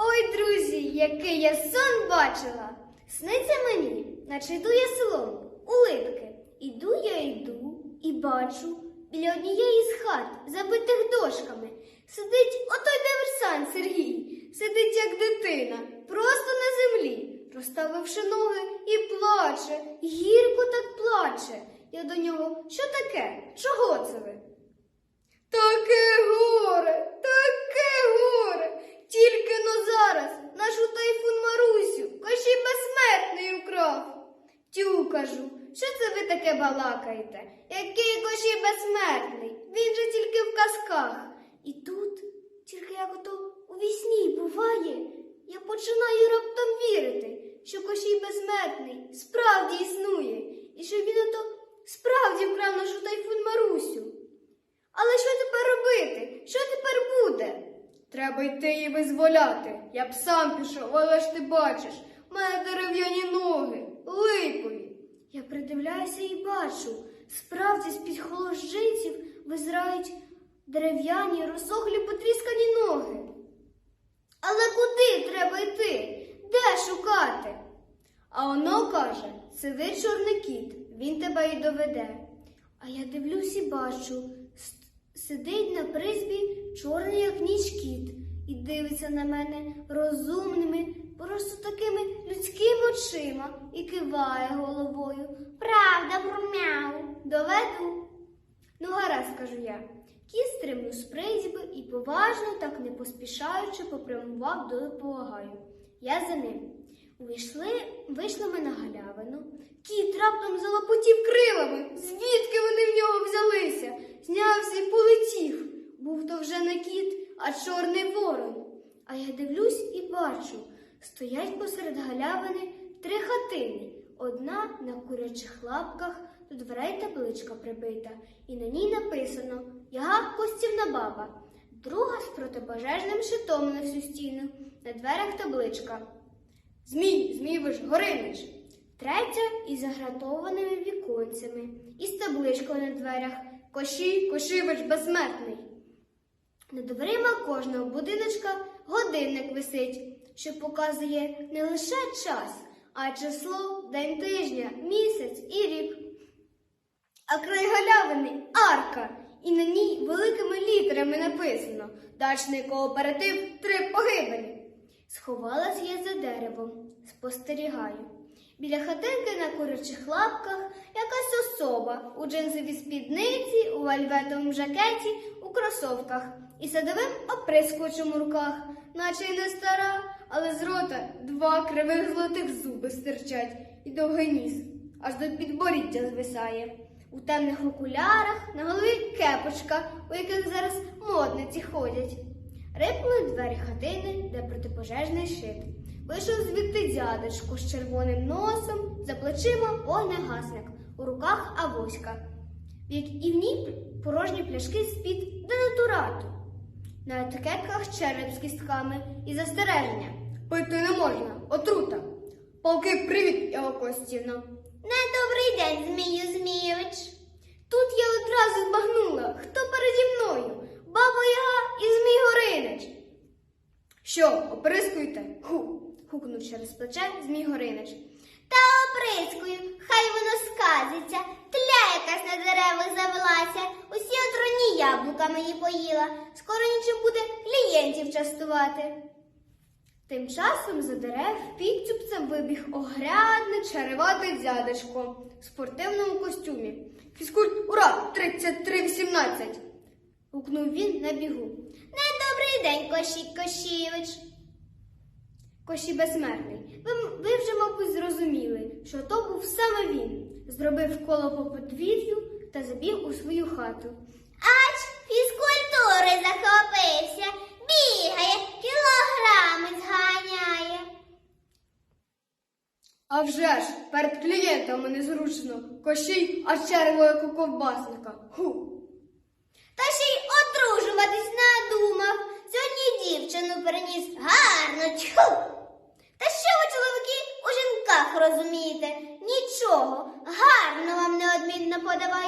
Ой, друзі, який я сон бачила. Сниться мені, наче йду я селом, улипки. Іду я йду і бачу біля однієї з хат, забитих дошками, сидить отой диверсант Сергій, сидить як дитина, просто на землі, розставивши ноги і плаче, гірко так плаче. Я до нього, що таке? Чого це ви? Таке горе, таке горе. Тільки но зараз нашу тайфун Марусю кощій безсмертний украв. Тю, кажу, що це ви таке балакаєте? Який кощій безсмертний? Він же тільки в казках. І тут, тільки як ото у вісні буває, я починаю раптом вірити, що кощій безсмертний справді існує, і що він ото справді вкрав нашу тайфун Марусю. Але що тепер робити? Що тепер буде? Треба йти її визволяти. Я б сам пішов, але ж ти бачиш, мене дерев'яні ноги, липові. Я придивляюся і бачу, справді з-під холожинців визирають дерев'яні, розсохлі потріскані ноги. Але куди треба йти? Де шукати? А воно каже, сидить чорний кіт, він тебе і доведе. А я дивлюсь і бачу, сидить на призбі чорний, як ніч кіт, і дивиться на мене такими очима і киває головою. Правда, промяу, доведу. Ну, гаразд, кажу я. Кіт стримнув з призьби і поважно, так не поспішаючи, попрямував до полагаю. Я за ним. Увійшли, вийшли ми на галявину. Кіт раптом залопотів крилами. Звідки вони в нього взялися? Знявся і полетів. Був то вже не кіт, а чорний ворон. А я дивлюсь і бачу, стоять посеред галявини три хатини. Одна на курячих лапках, до дверей табличка прибита, і на ній написано Я костівна баба. Друга з протипожежним щитом на всю стіну, на дверях табличка. Змій, Змійвич, Горинич. Третя із загратованими віконцями, із табличкою на дверях Кощій, Кошивич безсмертний. Над дверима кожного будиночка годинник висить, що показує не лише час, а число, день тижня, місяць і рік. А край галявини арка, і на ній великими літерами написано Дачний кооператив три погибелі. Сховалась я за деревом, спостерігаю. Біля хатинки на курячих лапках якась особа у джинсовій спідниці, у вальветовому жакеті, у кросовках і садовим оприскувачем у руках, наче й не стара, але з рота два кривих золотих зуби стирчать і довгий ніс, аж до підборіддя звисає. У темних окулярах на голові кепочка, у яких зараз модниці ходять. Рипнули двері хатини, де протипожежний щит. Вийшов звідти дядечко з червоним носом, за плечима вогнегасник, у руках авоська. І в ній порожні пляшки з-під денатурату. На етикетках череп з кістками і застереження. Пити не можна, отрута. Полки, привіт, Його Костівна. Недобрий день, Змію Змійович. Тут я одразу збагнула, хто переді мною, баба Яга і Змій Горинич. Що, оприскуєте? Ху. гукнув через плече Змій Горинич. Та оприскую, хай воно сказиться. Мені поїла. Скоро нічим буде клієнтів частувати. Тим часом за дерев підцюпцем вибіг огрядний череватий дядечко в спортивному костюмі. Фізкульт, ура! 3318! гукнув він на бігу. Недобрий день, Кощій Кощійович. Кощій безсмертний. Ви, ви вже, мабуть, зрозуміли, що то був саме він. Зробив коло по подвір'ю та забіг у свою хату. Ач, гори захопився, бігає, кілограми зганяє. А вже ж перед клієнтами незручно кощій аж у ковбасника. Ху. Та ще й одружуватись надумав. Сьогодні дівчину приніс гарно чху. Та що ви, чоловіки, у жінках розумієте? Нічого, гарно вам неодмінно подавай.